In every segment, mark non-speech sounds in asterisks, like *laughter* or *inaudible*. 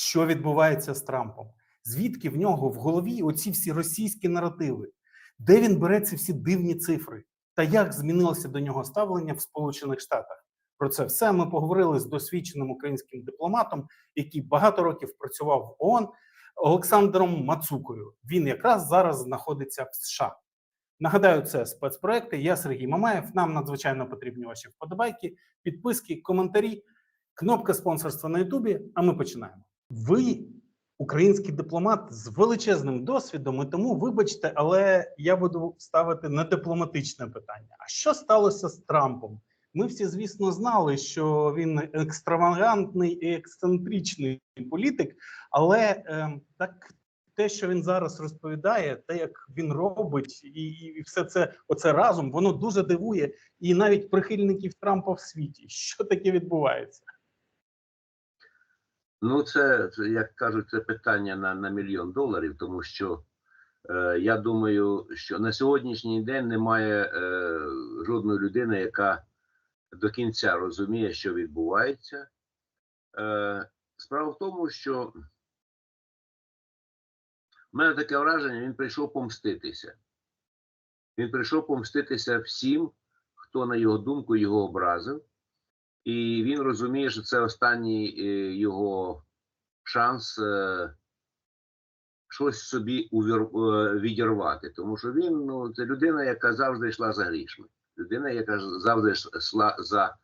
що відбувається з Трампом, звідки в нього в голові оці всі російські наративи, де він бере ці всі дивні цифри, та як змінилося до нього ставлення в Сполучених Штатах. Про це все ми поговорили з досвідченим українським дипломатом, який багато років працював в ООН, Олександром Мацукою. Він якраз зараз знаходиться в США. Нагадаю, це спецпроекти. Я Сергій Мамаєв. Нам надзвичайно потрібні ваші вподобайки, підписки, коментарі, кнопка спонсорства на Ютубі. А ми починаємо. Ви український дипломат з величезним досвідом, і тому, вибачте, але я буду ставити не дипломатичне питання. А що сталося з Трампом? Ми всі, звісно, знали, що він екстравагантний і ексцентричний політик, але е, так те, що він зараз розповідає, те, як він робить, і, і все це оце разом, воно дуже дивує, і навіть прихильників Трампа в світі. Що таке відбувається? Ну, це, як кажуть, це питання на, на мільйон доларів, тому що е, я думаю, що на сьогоднішній день немає е, жодної людини, яка до кінця розуміє, що відбувається. Е, справа в тому, що в мене таке враження, він прийшов помститися. Він прийшов помститися всім, хто, на його думку, його образив. І він розуміє, що це останній е, його шанс е, щось собі увір, е, відірвати. Тому що він ну, це людина, яка завжди йшла за грішми. Людина, яка завжди йшла за,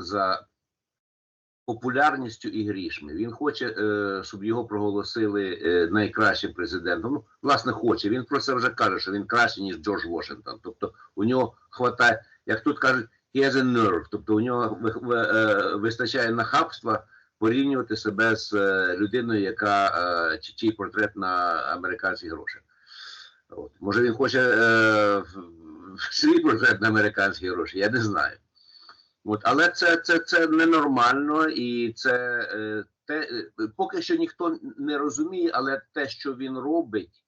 за популярністю і грішми. Він хоче, щоб його проголосили найкращим президентом. Ну, власне, хоче. Він про це вже каже, що він кращий, ніж Джордж Вашингтон. Тобто у нього хватає, як тут кажуть, he has a nerve, тобто у нього е, вистачає нахабства порівнювати себе з е, людиною, яка е, чи- чий портрет на американські гроші. От. Може він хоче е, свій портрет на американські гроші, я не знаю. От, але це, це, це ненормально і це е, те, поки що ніхто не розуміє, але те, що він робить,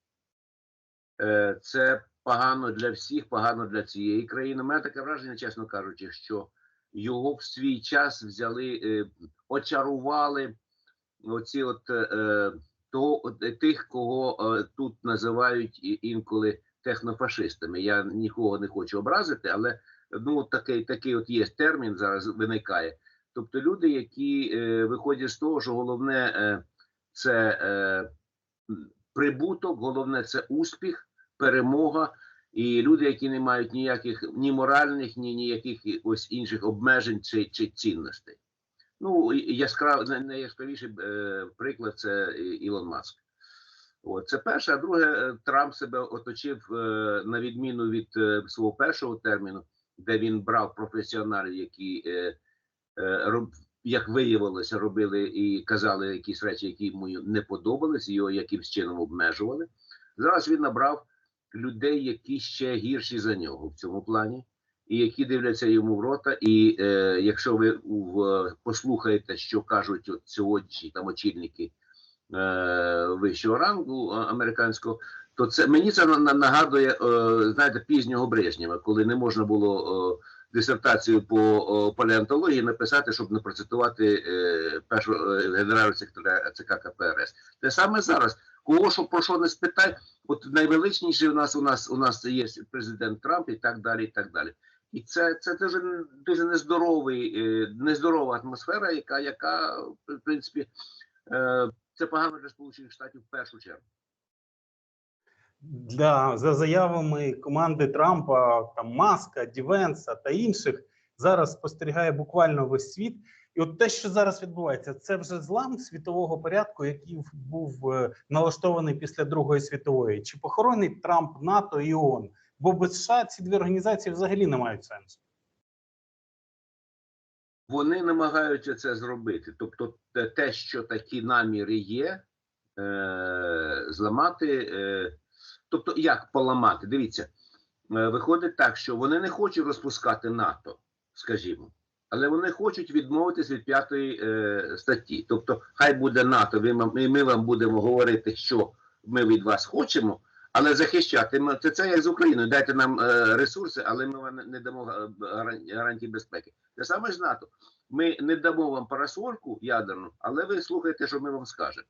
е, це погано для всіх, погано для цієї країни. У мене таке враження, чесно кажучи, що його в свій час взяли, е, очарували оці от е, е, от, е, тих, кого е, тут називають інколи технофашистами. Я нікого не хочу образити, але ну такий, такий от є термін зараз виникає. Тобто люди, які е, виходять з того, що головне е, це е, прибуток, головне це успіх, перемога. І люди, які не мають ніяких ні моральних, ні ніяких ось інших обмежень чи, чи цінностей. Ну, яскрав, найяскравіший е, приклад це Ілон Маск. От, це перше, а друге, е, Трамп себе оточив е, на відміну від свого першого терміну, де він брав професіоналів, які, як виявилося, робили і казали якісь речі, які йому не подобались, його якимсь чином обмежували. Зараз він набрав людей, які ще гірші за нього в цьому плані, і які дивляться йому в рота. І е, якщо ви в, послухаєте, що кажуть от сьогоднішні там очільники е, вищого рангу американського, то це мені це на- на- нагадує, е, знаєте, пізнього Брежнєва, коли не можна було е, дисертацію по е, палеонтології написати, щоб не процитувати е, першого е, генерального секретаря ЦК КПРС. Те саме зараз. Кого що про що не спитай, от найвеличніший у нас у нас у нас є президент Трамп і так далі. І так далі. І це це дуже дуже нездоровий, нездорова атмосфера, яка яка в принципі це погано для Сполучених Штатів в першу чергу. Для за заявами команди Трампа, там Маска, Дівенса та інших зараз спостерігає буквально весь світ. І от те, що зараз відбувається, це вже злам світового порядку, який був е, налаштований після Другої світової. Чи похоронить Трамп НАТО і ООН? Бо без США ці дві організації взагалі не мають сенсу. Вони намагаються це зробити. Тобто, те, що такі наміри є, е, зламати. Е, тобто, як поламати? Дивіться, е, виходить так, що вони не хочуть розпускати НАТО, скажімо, але вони хочуть відмовитись від п'ятої е, статті. Тобто, хай буде НАТО, ви, і ми вам будемо говорити, що ми від вас хочемо. Але захищати ми- це, це як з Україною. Дайте нам е, ресурси, але ми вам не- дамо е, гаран- гарантії безпеки. Те саме ж НАТО. ми не дамо вам парасольку ядерну, але ви слухайте, що ми вам скажемо.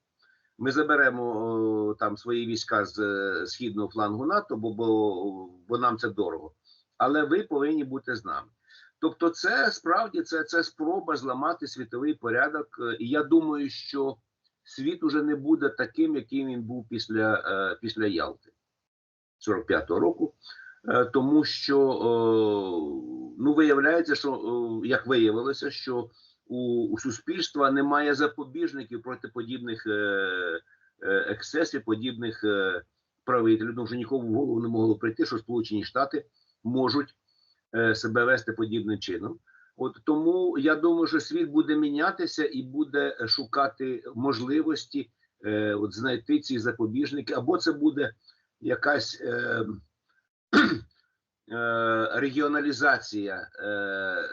Ми заберемо там свої війська з е, східного флангу НАТО, бо, бо, бо нам це дорого. Але ви повинні бути з нами. Тобто, це справді це, це спроба зламати світовий порядок. Е, І я думаю, що світ уже не буде таким, яким він був після, е, після Ялти 45-го року. Тому що ну виявляється, що як виявилося, що у, у суспільства немає запобіжників проти подібних е, е, ексцесів, подібних е, правителів, тому що нікому в голову не могло прийти, що Сполучені Штати можуть себе вести подібним чином. От тому я думаю, що світ буде мінятися і буде шукати можливості е, от знайти ці запобіжники, або це буде якась. Е, *clears throat* е, регіоналізація е,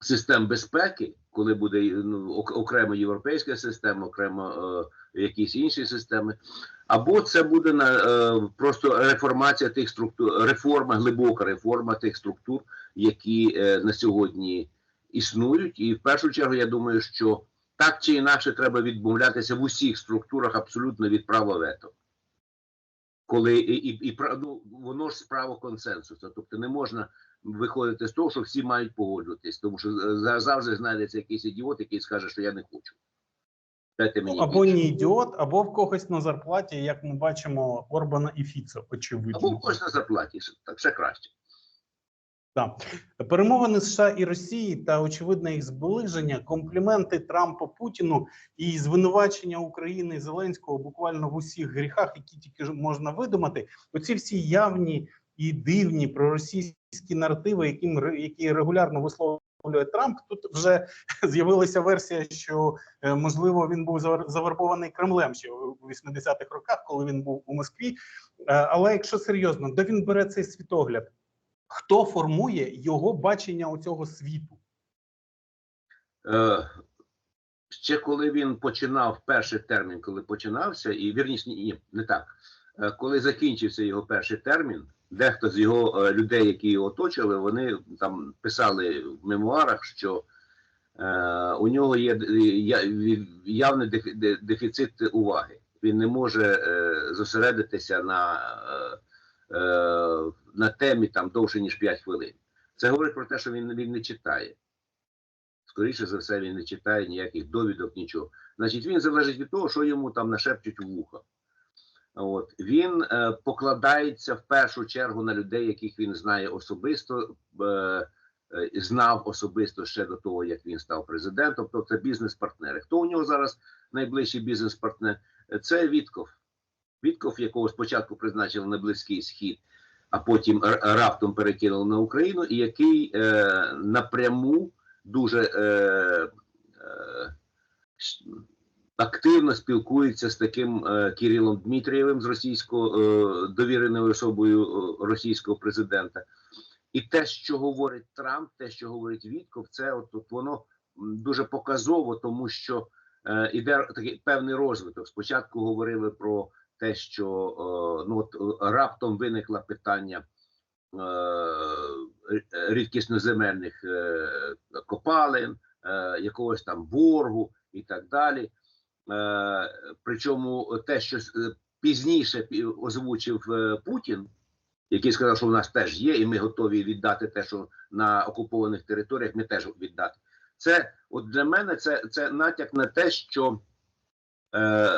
систем безпеки, коли буде ну, ок- окремо європейська система, окремо е, якісь інші системи, або це буде на е, просто реформація тих структур, реформа, глибока реформа тих структур, які е, на сьогодні існують. І в першу чергу я думаю, що так чи інакше треба відмовлятися в усіх структурах абсолютно від права вето коли і, і, і ну, воно ж справа консенсусу. Тобто не можна виходити з того, що всі мають погоджуватись, тому що е, за- завжди знайдеться якийсь ідіот, який скаже, що я не хочу. Дайте мені Ну, або більше. не ідіот, або в когось на зарплаті, як ми бачимо, Орбана і Фіцо, або очевидно. в когось на зарплаті, так ще краще. Так. Перемовини США і Росії та очевидне їх зближення, компліменти Трампа Путіну і звинувачення України і Зеленського буквально в усіх гріхах, які тільки можна видумати. Оці всі явні і дивні проросійські наративи, яким які регулярно висловлює Трамп. Тут вже *laughs* з'явилася версія, що е, можливо він був завер- завербований Кремлем ще у 80-х роках, коли він був у Москві. Е, Але якщо серйозно, де він бере цей світогляд? Хто формує його бачення оцього світу? Е, ще коли він починав перший термін, коли починався, і вірніше, ні, ні, не так. Е, коли закінчився його перший термін, дехто з його е, людей, які його оточили, вони там писали в мемуарах, що е, у нього є явний дефіцит уваги. Він не може е, зосередитися на, е, е, на темі там довше ніж 5 хвилин. Це говорить про те, що він, він не читає. Скоріше за все, він не читає ніяких довідок, нічого. Значить, він залежить від того, що йому там нашепчуть у вухо. От він е, покладається в першу чергу на людей, яких він знає особисто, е, е, знав особисто ще до того, як він став президентом. Тобто це бізнес-партнери. Хто у нього зараз найближчий бізнес-партнер? Це Вітков. Вітков, якого спочатку призначили на Близький Схід, а потім раптом перекинули на Україну, і який е, напряму дуже е, е, активно спілкується з таким е, Кирилом Дмитрієвим з російського е, довіреною особою е, російського президента. І те, що говорить Трамп, те, що говорить Вітков, це от, от воно дуже показово, тому що е, іде такий певний розвиток. Спочатку говорили про те, що е, ну от раптом виникло питання рідкісноземельних е, копалин, е, якогось там боргу і так далі. Е, Причому те, що е, пізніше пі- озвучив е, Путін, який сказав, що у нас теж є, і ми готові віддати те, що на окупованих територіях ми теж віддати. Це от для мене це, це натяк на те, що е,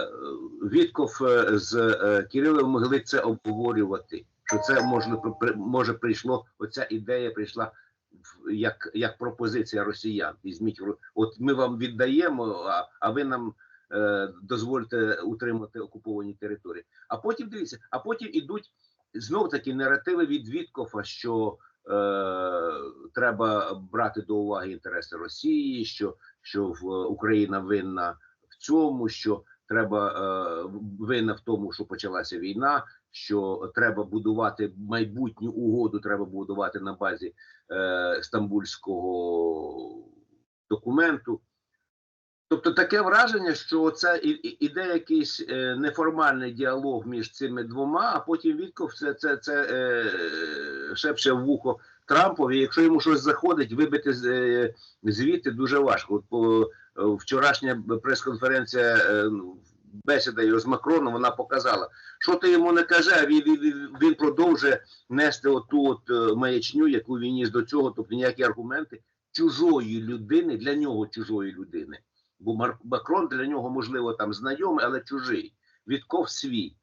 Вітков з е, Кирилом могли це обговорювати. Що це при- може прийшло, оця ідея прийшла в- як, як пропозиція росіян. Візьміть, от ми вам віддаємо, а, а ви нам дозвольте утримати окуповані території. А потім дивіться, а потім ідуть знов такі наративи від Віткофа, що е, треба брати до уваги інтереси Росії, що, що в, Україна винна в цьому, що треба е, винна в тому, що почалася війна, що треба будувати майбутню угоду, треба будувати на базі е, стамбульського документу. Тобто таке враження, що це іде якийсь е, неформальний діалог між цими двома, а потім Вітков це, це, це е, шепче в вухо Трампові, якщо йому щось заходить, вибити е, звідти дуже важко. От по, е, вчорашня прес-конференція, ну, бесіда його з Макроном, вона показала, що ти йому не каже, він, він, він продовжує нести оту от маячню, яку він ніс до цього, тобто ніякі аргументи чужої людини, для нього чужої людини. Бо Макрон для нього, можливо, там знайомий, але чужий. Відков свій.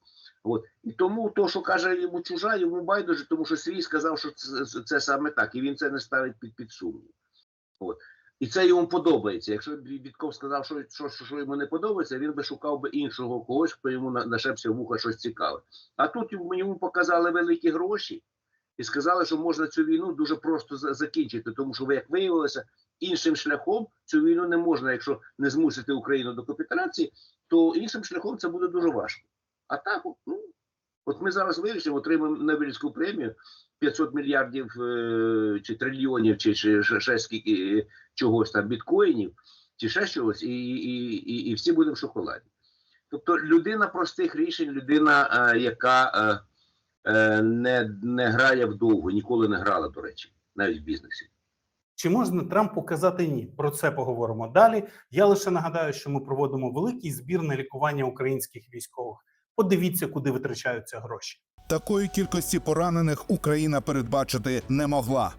От. І тому то, що каже йому чужа, йому байдуже, тому що свій сказав, що це, це, саме так, і він це не ставить під, під сумнів. От. І це йому подобається. Якщо б Вітков сказав, що, що, що, що йому не подобається, він би шукав би іншого когось, хто йому нашепся вуха щось цікаве. А тут йому показали великі гроші і сказали, що можна цю війну дуже просто закінчити, тому що, як виявилося, іншим шляхом цю війну не можна, якщо не змусити Україну до капітуляції, то іншим шляхом це буде дуже важко. А так, ну, от ми зараз вирішимо, отримаємо Нобелівську премію 500 мільярдів е, чи трильйонів, чи, чи ще, ще скільки е, чогось там біткоїнів, чи ще чогось, і, і, і, і всі будемо в шоколаді. Тобто людина простих рішень, людина, е, яка не, не грає вдовго, ніколи не грала, до речі, навіть в бізнесі. Чи можна Трампу казати ні? Про це поговоримо далі. Я лише нагадаю, що ми проводимо великий збір на лікування українських військових. Подивіться, куди витрачаються гроші. Такої кількості поранених Україна передбачити не могла.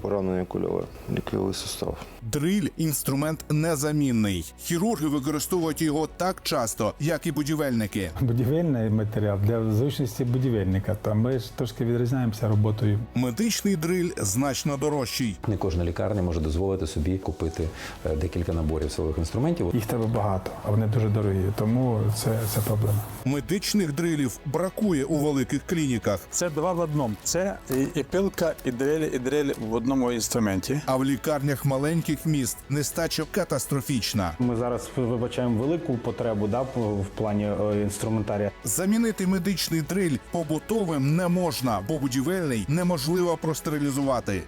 Поранення кульове, ліквідовий сустав. Дриль інструмент незамінний. Хірурги використовують його так часто, як і будівельники. Будівельний матеріал для зручності будівельника. Та ми ж трошки відрізняємося роботою. Медичний дриль значно дорожчий. Не кожна лікарня може дозволити собі купити е, декілька наборів силових інструментів. Їх треба багато, а вони дуже дорогі. Тому це, це проблема. Медичних дрилів бракує у великих клініках, Це два в одному. Це і, і пилка, і дрель, і дрель в одному інструменті. а в лікарнях маленьких міст нестача катастрофічна. Ми зараз вибачаємо велику потребу да, в плані е, інструментарія. Замінити медичний дриль побутовим не можна, бо будівельний неможливо простерилізувати.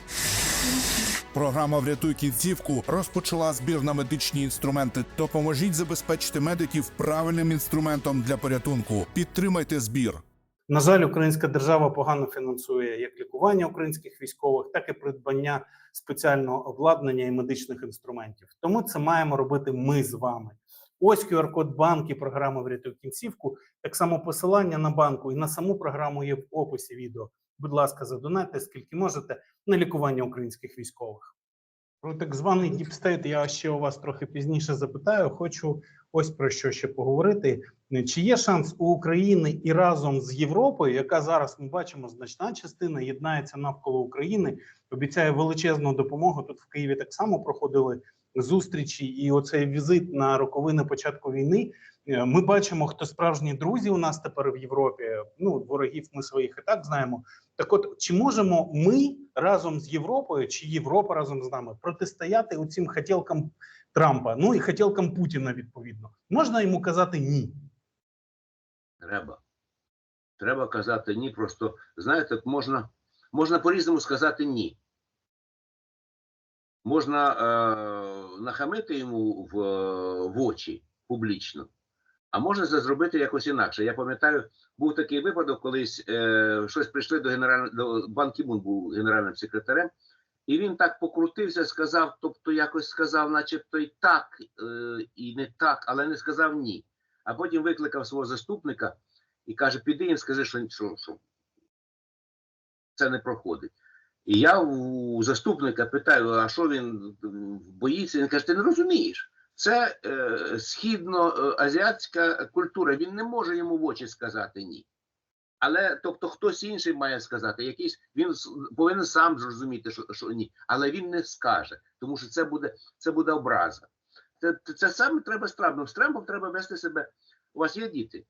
Програма Врятуй кінцівку розпочала збір на медичні інструменти. Допоможіть забезпечити медиків правильним інструментом для порятунку. Підтримайте збір. На жаль, українська держава погано фінансує як лікування українських військових, так і придбання спеціального обладнання і медичних інструментів. Тому це маємо робити ми з вами. Ось QR-код банки програми «Врятуй кінцівку. Так само посилання на банку і на саму програму є в описі відео. Будь ласка, задонайте, скільки можете на лікування українських військових. Про так званий діпстейт я ще у вас трохи пізніше запитаю. Хочу ось про що ще поговорити. Чи є шанс у України і разом з Європою, яка зараз ми бачимо, значна частина єднається навколо України, обіцяє величезну допомогу. Тут в Києві так само проходили зустрічі, і оцей візит на роковини початку війни. Е, Ми бачимо, хто справжні друзі у нас тепер в Європі. Ну ворогів ми своїх і так знаємо. Так, от чи можемо ми разом з Європою, чи Європа разом з нами протистояти у цим хотілкам Трампа, ну і хотілкам Путіна відповідно? Можна йому казати ні? Треба. Треба казати ні. Просто знаєте, можна, можна по-різному сказати ні. Можна е, нахамити йому в, в очі публічно, а можна це зробити якось інакше. Я пам'ятаю, був такий випадок, колись е, щось прийшли до генерального до Бан був генеральним секретарем, і він так покрутився, сказав, тобто якось сказав, начебто і так, е, і не так, але не сказав ні. А потім викликав свого заступника і каже: піди і скажи, що, що, що це не проходить. І я у заступника питаю, а що він боїться? Він каже: ти не розумієш. Це е, східноазіатська культура. Він не може йому в очі сказати ні. Але тобто хтось інший має сказати, якийсь він повинен сам зрозуміти, що, що ні, але він не скаже, тому що це буде, це буде образа. Це, це, саме треба з Трампом. З Трампом треба вести себе. У вас є діти?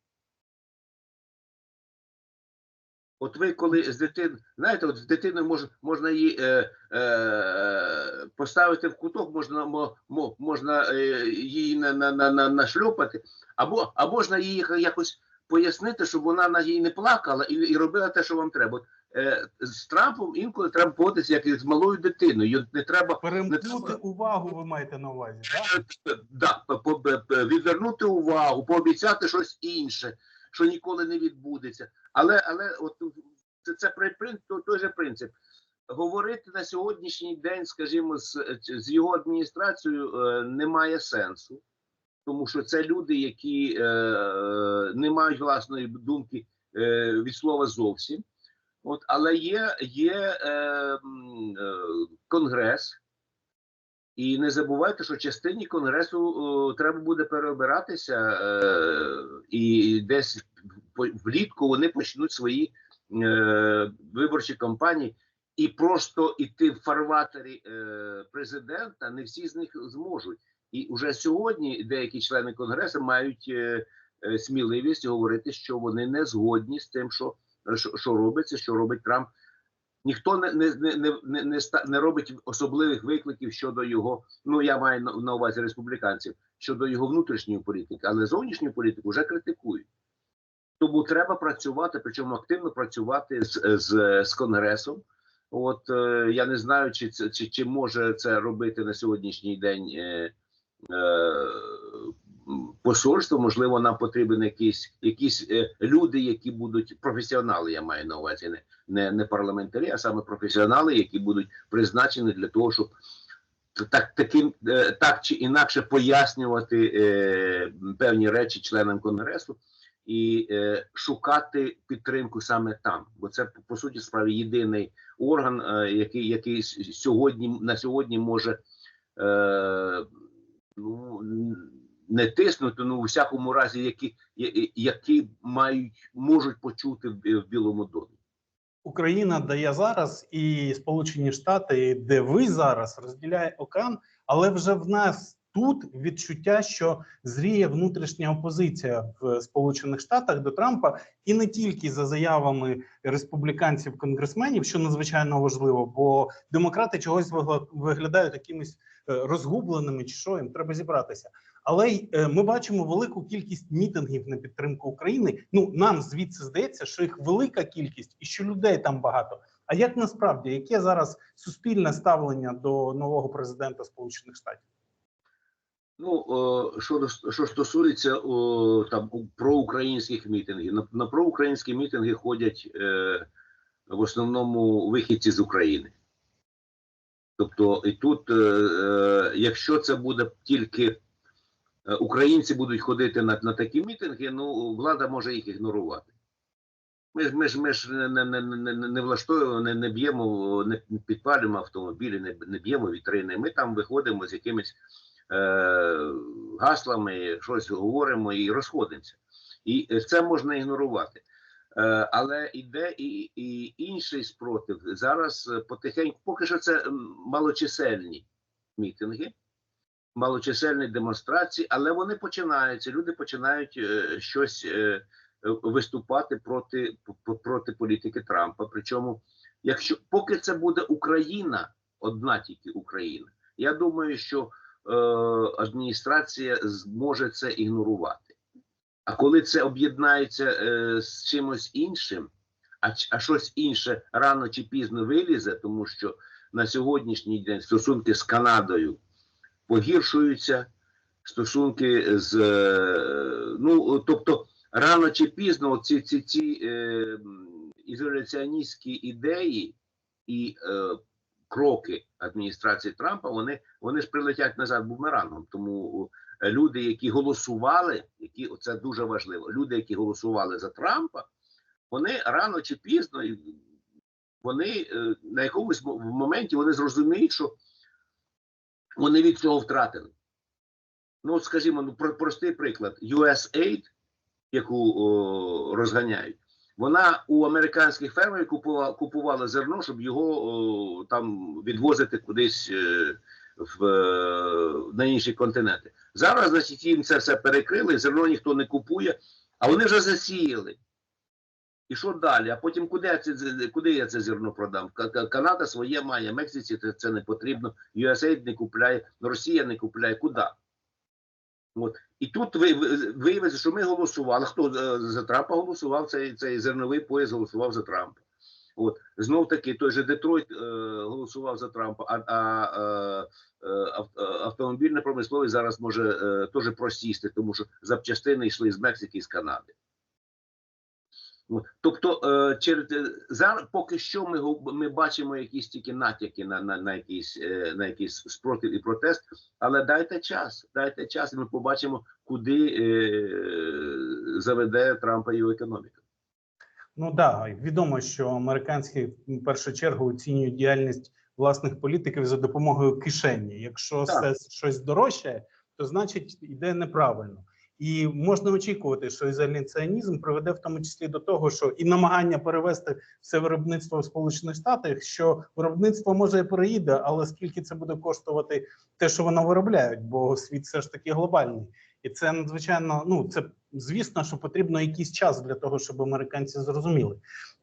От ви коли з дитин, знаєте, от з дитиною мож, можна її е, е, поставити в куток, можна, мо, мо, можна е, її на, на, на, на, нашльопати, або, а можна її якось пояснити, щоб вона на їй не плакала і, і робила те, що вам треба. От, е, з Трампом інколи треба поводитися як і з малою дитиною. Її Не треба Перемкнути увагу, ви маєте на увазі, так? да, по- по- відвернути увагу, пообіцяти щось інше, що ніколи не відбудеться. Але, але от це, це той, же принцип. говорити на сьогоднішній день, скажімо, з, з його адміністрацією е, немає сенсу, тому що це люди, які е, е, не мають власної думки е, від слова зовсім. От, але є, є е, е, конгрес, і не забувайте, що частині конгресу е, треба буде переобиратися, е, і десь влітку вони почнуть свої е, виборчі кампанії, і просто іти в фарватері е, президента не всі з них зможуть. І вже сьогодні деякі члени конгресу мають е, е, сміливість говорити, що вони не згодні з тим, що, що, що робиться, що робить Трамп. Ніхто не, не, не, не, не, не, робить особливих викликів щодо його. Ну я маю на увазі республіканців щодо його внутрішньої політики, але зовнішню політику вже критикують. Тому треба працювати, причому активно працювати з, з, з конгресом. От е, я не знаю, чи чи, чи може це робити на сьогоднішній день е, е, посольство. Можливо, нам потрібен якісь якісь е, люди, які будуть професіонали. Я маю на увазі, не, не, не парламентарі, а саме професіонали, які будуть призначені для того, щоб так таким е, так чи інакше пояснювати е, певні речі членам конгресу і е, шукати підтримку саме там, бо це по- суті справі єдиний орган, е, який, який сьогодні на сьогодні може е, ну, не тиснути, ну у всякому разі, які, які мають можуть почути в, в Білому домі. Україна дає зараз і Сполучені Штати, де ви зараз розділяє океан, але вже в нас тут відчуття, що зріє внутрішня опозиція в Сполучених Штатах до Трампа, і не тільки за заявами республіканців конгресменів, що надзвичайно важливо, бо демократи чогось виглядають якимись е, розгубленими, чи що їм треба зібратися. Але й е, ми бачимо велику кількість мітингів на підтримку України. Ну нам звідси здається, що їх велика кількість і що людей там багато. А як насправді яке зараз суспільне ставлення до нового президента Сполучених Штатів? Ну, о, що, що стосується о, там проукраїнських мітингів, на, на проукраїнські мітинги ходять е, в основному вихідці з України. Тобто, і тут, е, е, якщо це буде тільки е, українці будуть ходити на, на такі мітинги, ну влада може їх ігнорувати. Ми ж ми ж ми ж не, не, не, не, влаштовуємо, не, не б'ємо, не підпалюємо автомобілі, не, не б'ємо вітрини. Ми там виходимо з якимись е, гаслами, щось говоримо і розходимося. І е, це можна ігнорувати. Е, але іде і, і інший спротив. Зараз е, потихеньку, поки що це малочисельні мітинги, малочисельні демонстрації, але вони починаються. Люди починають е, щось е, е, виступати проти, проти політики Трампа. Причому, якщо поки це буде Україна, одна тільки Україна, я думаю, що е, адміністрація зможе це ігнорувати. А коли це об'єднається е, з чимось іншим, а, а щось інше рано чи пізно вилізе, тому що на сьогоднішній день стосунки з Канадою погіршуються, стосунки з е, ну тобто рано чи пізно ці, ці, ці е, ізоляціоністські ідеї і е, кроки адміністрації Трампа, вони, вони ж прилетять назад бумерангом. Тому е, люди, які голосували, які це дуже важливо, люди, які голосували за Трампа, вони рано чи пізно вони е, на якомусь моменті вони зрозуміють, що вони від цього втратили. Ну, от скажімо, ну про простий приклад: USAID, яку о, розганяють, вона у американських фермерів купувала, купувала зерно, щоб його о, там відвозити кудись е, в, е, на інші континенти. Зараз, значить, їм це все перекрили, зерно ніхто не купує, а вони вже засіяли. І що далі? А потім куди я це, куди я це зерно продам? Ка- Ка- Канада своє має, Мексиці це, не потрібно, USAID не купляє, Росія не купляє. Куди? От. І тут ви- ви- що ми голосували. Хто е, за Трампа голосував, цей, цей зерновий пояс голосував за Трампа. От знов таки той же Детройт е, голосував за Трампа, а, а е, е, е, автомобільна промисловість зараз може е, теж просісти, тому що запчастини йшли з Мексики і з Канади. Тобто, е, через зараз поки що ми ми бачимо якісь тільки натяки на, на, на якийсь е, на якийсь спротив і протест. Але дайте час, дайте час, і ми побачимо, куди е, заведе Трампа його економіка. Ну да, відомо, що американські в першу чергу оцінюють діяльність власних політиків за допомогою кишені. Якщо Так. все щось дорожчає, то значить йде неправильно. І можна очікувати, що ізоляціонізм приведе в тому числі до того, що і намагання перевести все виробництво в Сполучених Штатах, що виробництво може і переїде, але скільки це буде коштувати те, що воно виробляють, бо світ все ж таки глобальний, і це надзвичайно. Ну це звісно, що потрібно якийсь час для того, щоб американці зрозуміли.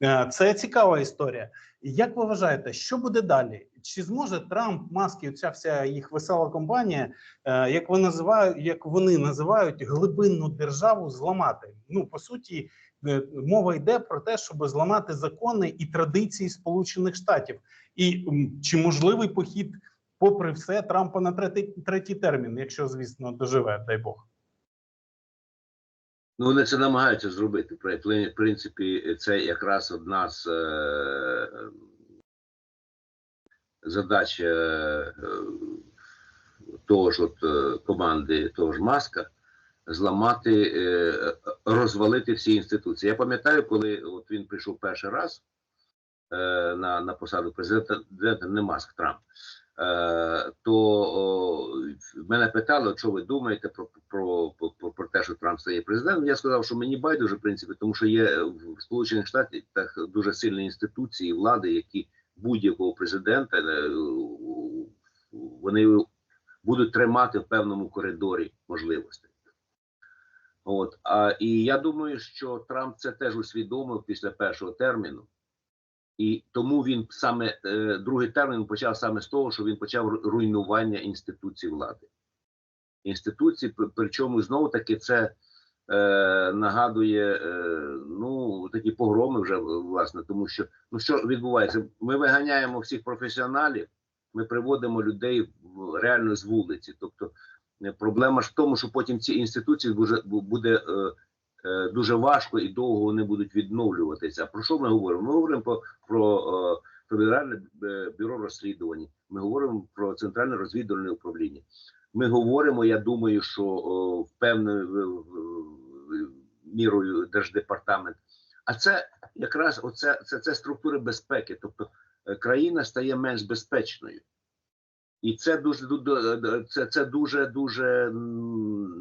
Е, Це цікава історія. Як ви вважаєте, що буде далі? Чи зможе Трамп, Маск і ця вся їх весела компанія, е, як вони називають, як вони називають глибинну державу зламати? Ну по суті, е, мова йде про те, щоб зламати закони і традиції Сполучених Штатів. І чи можливий похід, попри все, Трампа на третій, третій термін, якщо звісно доживе, дай Бог. Ну, вони це намагаються зробити. В принципі, це якраз одна з е, задач е, того ж от, е, команди того ж Маска зламати, е, розвалити всі інституції. Я пам'ятаю, коли от він прийшов перший раз е, на, на посаду президента не Маск Трамп. Е, то мене питали, що ви думаєте про, про, про, про те, що Трамп стає президентом. Я сказав, що мені байдуже, в принципі, тому що є в Сполучених Штатах дуже сильні інституції влади, які будь-якого президента е, вони будуть тримати в певному коридорі можливостей. От а і я думаю, що Трамп це теж усвідомив після першого терміну. І тому він саме е, другий термін почав саме з того, що він почав руйнування інституцій влади. Інституції, причому знову таки це е, нагадує е, ну такі погроми вже власне, тому що ну що відбувається? Ми виганяємо всіх професіоналів, ми приводимо людей реально з вулиці. Тобто е, проблема ж в тому, що потім ці інституції буде, буде е, дуже важко і довго вони будуть відновлюватися. Про що ми говоримо? Ми говоримо про, про е, Федеральне е, бюро розслідувань, ми говоримо про центральне розвідувальне управління. Ми говоримо, я думаю, що певною мірою держдепартамент. А це якраз оце це, це структури безпеки, тобто е, країна стає менш безпечною. І це дуже ду- це, це дуже дуже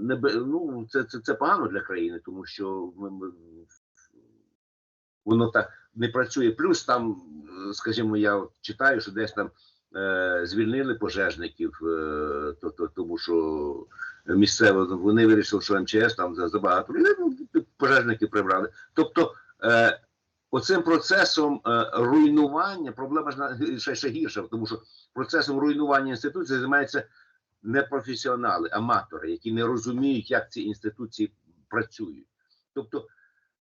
небе, ну, це, це, це погано для країни, тому що ми, воно так не працює. Плюс там, скажімо, я читаю, що десь там е, звільнили пожежників, е, то, то, тому що місцево вони вирішили, що МЧС там за- забагато ну, пожежники прибрали. Тобто, е, оцим процесом е, руйнування проблема ж ще, ще гірша, тому що процесом руйнування інституції займаються не професіонали, аматори, які не розуміють, як ці інституції працюють. Тобто,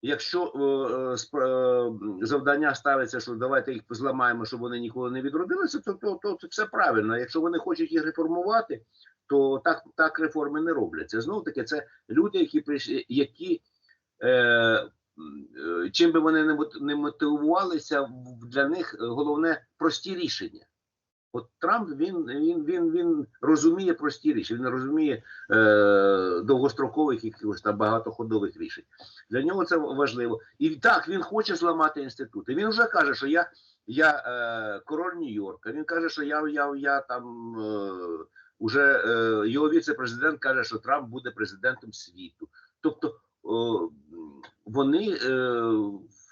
якщо е, е, завдання ставиться, що давайте їх зламаємо, щоб вони ніколи не відродилися, то, то, то це все правильно. Якщо вони хочуть їх реформувати, то так, так реформи не робляться. Знову таки, це люди, які прийшли, які чим би вони не мотивувалися, для них головне прості рішення. От Трамп він, він, він, він розуміє прості рішення, він розуміє е, довгострокових якихось там багатоходових рішень. Для нього це важливо. І так він хоче зламати інститути. Він вже каже, що я, я е, король Нью-Йорка. Він каже, що я, я, я там е, уже е, його віце-президент каже, що Трамп буде президентом світу. Тобто вони е,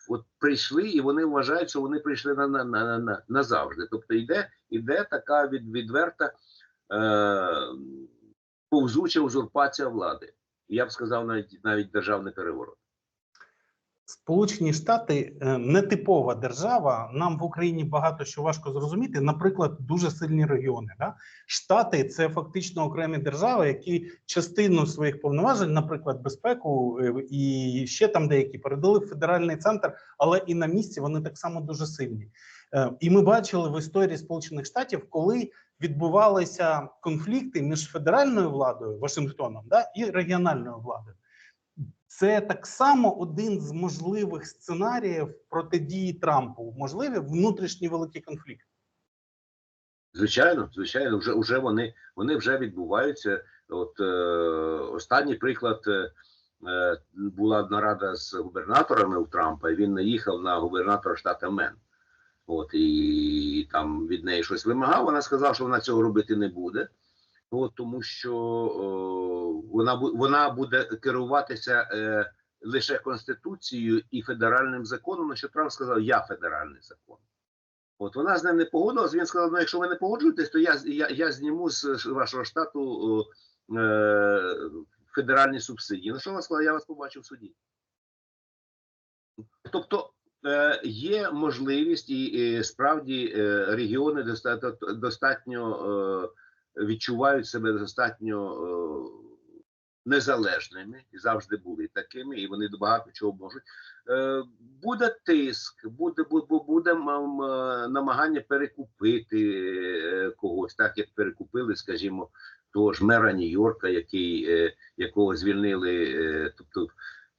от прийшли і вони вважають, що вони прийшли на, на, на, на, назавжди. Тобто йде, йде така від, відверта е, повзуча узурпація влади. Я б сказав, навіть навіть державний переворот. Сполучені Штати е, нетипова держава. Нам в Україні багато що важко зрозуміти. Наприклад, дуже сильні регіони. Да? Штати це фактично окремі держави, які частину своїх повноважень, наприклад, безпеку е, і ще там деякі передали в федеральний центр, але і на місці вони так само дуже сильні. Е, І ми бачили в історії Сполучених Штатів, коли відбувалися конфлікти між федеральною владою Вашингтоном да, і регіональною владою. Це так само один з можливих сценаріїв протидії Трампу. Можливі внутрішній великий конфлікт. Звичайно, звичайно, вже, вже вони, вони вже відбуваються. От е, останній приклад е, е, була нарада з губернаторами у Трампа, і він наїхав на губернатора штату Мен. От і там від неї щось вимагав. Вона сказала, що вона цього робити не буде. От, тому що о, вона вона буде керуватися е, лише конституцією і федеральним законом. На що Трамп сказав, я федеральний закон. От вона з ним не погодилась. Він сказав: ну, якщо ви не погоджуєтесь, то я, я, я зніму з вашого штату е, федеральні субсидії. На що вона сказала, я вас побачу в суді. Тобто е, є можливість, і, справді е, регіони достатньо, достатньо е, відчувають себе достатньо е, незалежними і завжди були такими, і вони багато чого можуть. Е, буде тиск, буде, буде, буде м- м, намагання перекупити е, когось, так як перекупили, скажімо, того ж мера Нью-Йорка, який, якого звільнили, тобто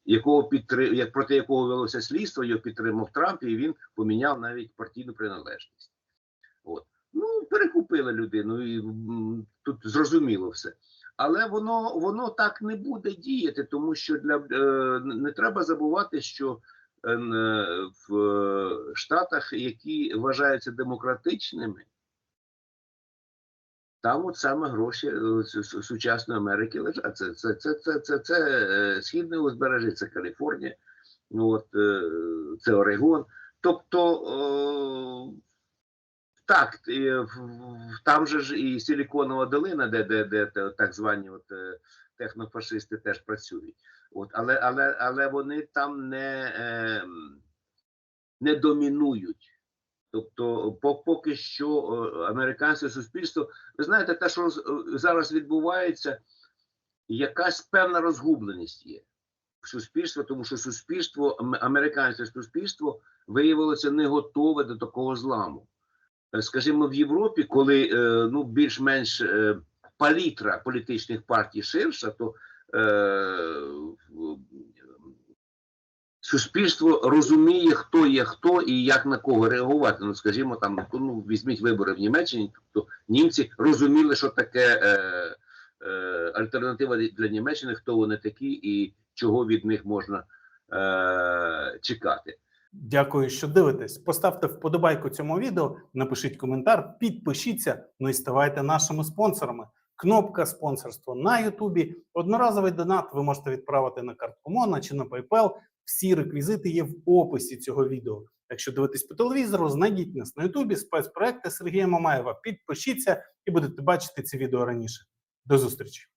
якого підтри... як проти якого велося слідство, його підтримав Трамп, і він поміняв навіть партійну приналежність. Перекупили людину, і тут зрозуміло все. Але воно воно так не буде діяти, тому що для е, не треба забувати, що е, е, в Штатах, які вважаються демократичними, там от саме гроші су- су- сучасної Америки лежать. Це, це, це, це, це, це східне узбережжя, це Каліфорнія, ну, от, це Орегон. Тобто, так, там же ж і Силіконова долина, де, де, де, так звані от, е, технофашисти теж працюють. От, але, але, але вони там не, е, не домінують. Тобто, поки що е, американське суспільство, ви знаєте, те, що зараз відбувається, якась певна розгубленість є в суспільстві, тому що суспільство, американське суспільство виявилося не готове до такого зламу. Скажімо, в Європі, коли е, ну, більш-менш е, палітра політичних партій ширша, то е, суспільство розуміє, хто є хто і як на кого реагувати. Ну, скажімо, там ну, візьміть вибори в Німеччині, тобто німці розуміли, що таке е, е, альтернатива для Німеччини, хто вони такі і чого від них можна е, чекати. Дякую, що дивитесь. Поставте вподобайку цьому відео, напишіть коментар, підпишіться, ну і ставайте нашими спонсорами. Кнопка спонсорство на Ютубі. Одноразовий донат ви можете відправити на картку Мона чи на PayPal. Всі реквізити є в описі цього відео. Якщо дивитесь по телевізору, знайдіть нас на Ютубі, спецпроекти Сергія Мамаєва. Підпишіться і будете бачити ці відео раніше. До зустрічі!